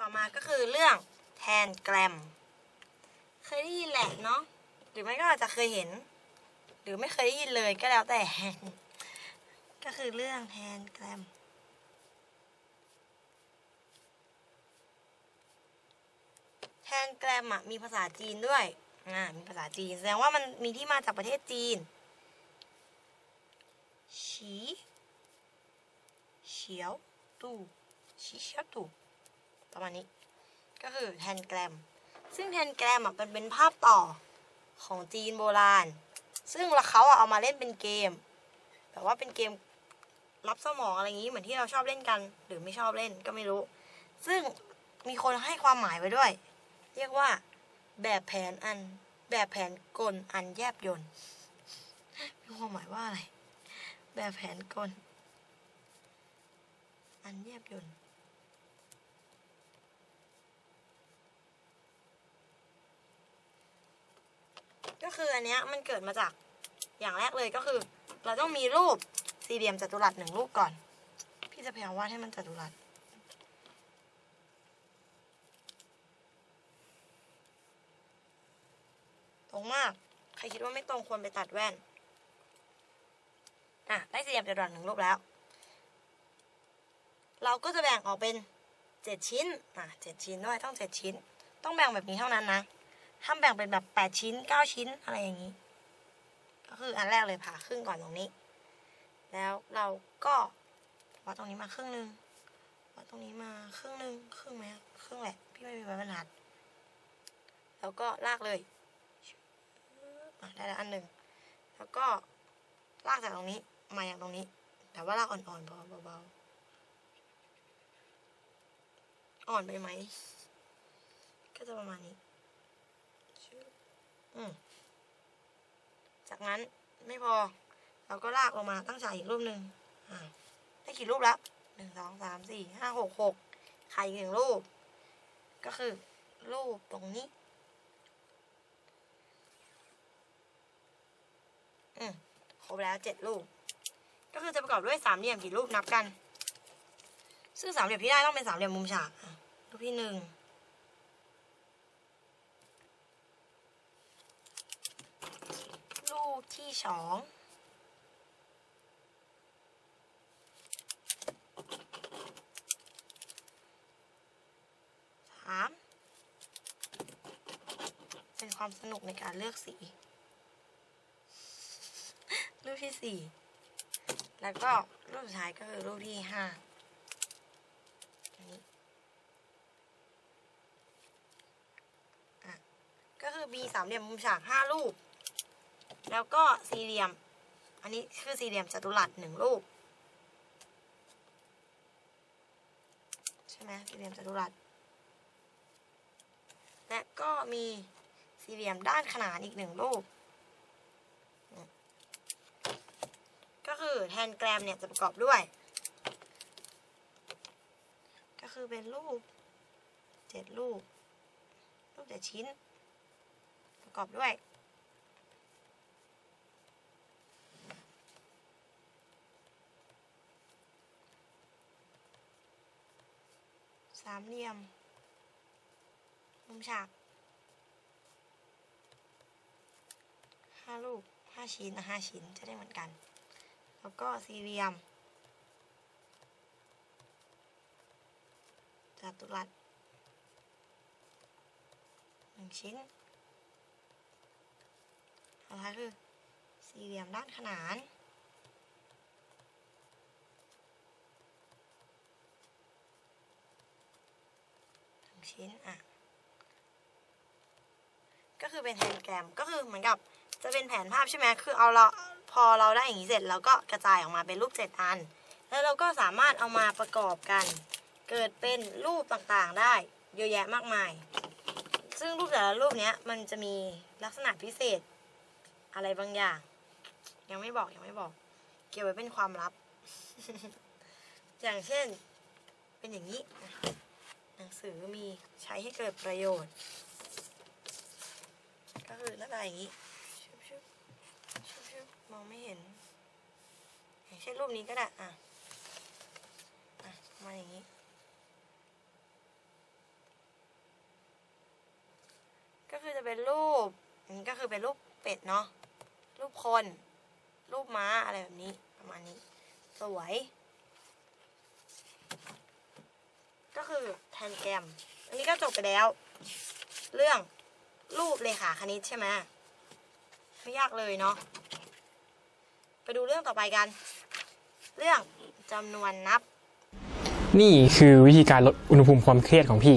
ต่อมาก็คือเรื่องแทนแกรม เคยได้ยินแหละเนาะหรือไม่ก็อาจจะเคยเห็น หรือไม่เคยได้ยินเลยก็แล้วแต่ ก็คือเรื่องแทนแกรมแทนแกรมอะมีภาษาจีนด้วยอ่ามีภาษาจีนแสดงว่ามันมีที่มาจากประเทศจีนฉีเฉียวตู่ฉีเฉียวตู่ ประมาณนี้ ก็คือแทนแกรม ซึ่งแทนแกรมอะมันเป็นภาพต่อของจีนโบราณ ซึ่งเขาอะเอามาเล่นเป็นเกม แบบว่าเป็นเกมรับสมองอะไรอย่างนี้เหมือนที่เราชอบเล่นกัน หรือไม่ชอบเล่นก็ไม่รู้ ซึ่งมีคนให้ความหมายไว้ด้วย เรียกว่าแบบแผนอันแบบแผนกลอันแยบยนต์มีความหมายว่าอะไร แบบแผนกลอันแยบยน ก็คืออันเนี้ยมันเกิดมาจากอย่างแรกเลยก็คือ เราต้องมีรูปสี่เหลี่ยมจัตุรัสหนึ่งรูปก่อน พี่จะพยายามวาดให้มันจัตุรัสตรงมาก ใครคิดว่าไม่ตรงควรไปตัดแว่นอะได้สี่เหลี่ยมจัตุรัสหนึ่งรูปแล้ว เราก็จะแบ่งออกเป็นเจ็ดชิ้นอะเจ็ดชิ้นด้วยต้องเจ็ดชิ้น ต้องแบ่งแบบนี้เท่านั้นนะ ห้ามแบ่งเป็นแบบแปดชิ้นเก้าชิ้นอะไรอย่างนี้ ก็คืออันแรกเลยผ่าครึ่งก่อนตรงนี้ แล้วเราก็วัดตรงนี้มาครึ่งหนึ่งวัดตรงนี้มาครึ่งหนึ่งครึ่งไหมครึ่งแหละพี่ไม่มีไม้บรรทัดแล้วก็ลากเลยได้แล้วอันหนึ่งแล้วก็ลากจากตรงนี้มาอย่างตรงนี้ แต่ว่าลากอ่อนๆพอเบาๆอ่อนไปไหมก็จะประมาณนี้ จากนั้นไม่พอ เราก็ลากลงมาตั้งฉากอีกรูปหนึ่งได้กี่รูปแล้วหนึ่งสองสามสี่ห้าหกหกใครอีกหนึ่งรูป ก็คือ รูปตรงนี้อครบแล้วเจ็ดรูป ก็คือจะประกอบด้วยสามเหลี่ยมกี่รูปนับกัน ซึ่งสามเหลี่ยมที่ได้ต้องเป็นสามเหลี่ยมมุมฉากรูปที่หนึ่ง รูปที่สองสามเป็นความสนุกในการเลือกสี รูปที่สี่แล้วก็รูปสุดท้ายก็คือรูปที่ห้าอันนี้อะก็คือมีสามเหลี่ยมมุมฉากห้ารูป แล้วก็สี่เหลี่ยม อันนี้คือสี่เหลี่ยมจัตุรัสหนึ่งรูปใช่ไหมสี่เหลี่ยมจัตุรัส และก็มีสี่เหลี่ยมด้านขนานอีกหนึ่งรูปก็คือแทนแกรมเนี่ยจะประกอบด้วย ก็คือเป็นรูปเจ็ดรูปรูปเจ็ดชิ้น ประกอบด้วย สามเหลี่ยม มุมฉากห้าลูกห้าชิ้นนะห้าชิ้นจะได้เหมือนกัน แล้วก็สี่เหลี่ยมจัตุรัสหนึ่งชิ้นสุดท้ายคือสี่เหลี่ยมด้านขนาน ชิ้นอะก็คือเป็นแทนแกรมก็คือเหมือนกับจะเป็นแผนภาพใช่ไหมคือเอาเราพอเราได้อย่างนี้เสร็จเราก็กระจายออกมาเป็นรูปเจ็ดอัน แล้วเราก็สามารถเอามาประกอบกัน เกิดเป็นรูปต่างๆได้เยอะแยะมากมาย ซึ่งรูปแต่ละรูปเนี้ยมันจะมีลักษณะพิเศษอะไรบางอย่าง ยังไม่บอกยังไม่บอก เก็บไว้เป็นความลับ อย่างเช่น เป็นอย่างนี้ือมีใช้ให้เกิดประโยชน์ ก็คือหน้าตาอย่างนี้ชุบชุบมองไม่เห็นอย่างเช่นรูปนี้ก็ได้อะอะมาอย่างนี้ ก็คือจะเป็นรูปอันนี้ก็คือเป็นรูปเป็ดเนาะรูปคน รูปม้าอะไรแบบนี้ประมาณนี้ สวย ก็คือแทนแกม อันนี้ก็จบไปแล้ว เรื่องรูปเลขาคณิตใช่ไหมไม่ยากเลยเนาะไปดูเรื่องต่อไปกัน เรื่องจำนวนนับ นี่คือวิธีการลดอุณหภูมิความเครียดของพี่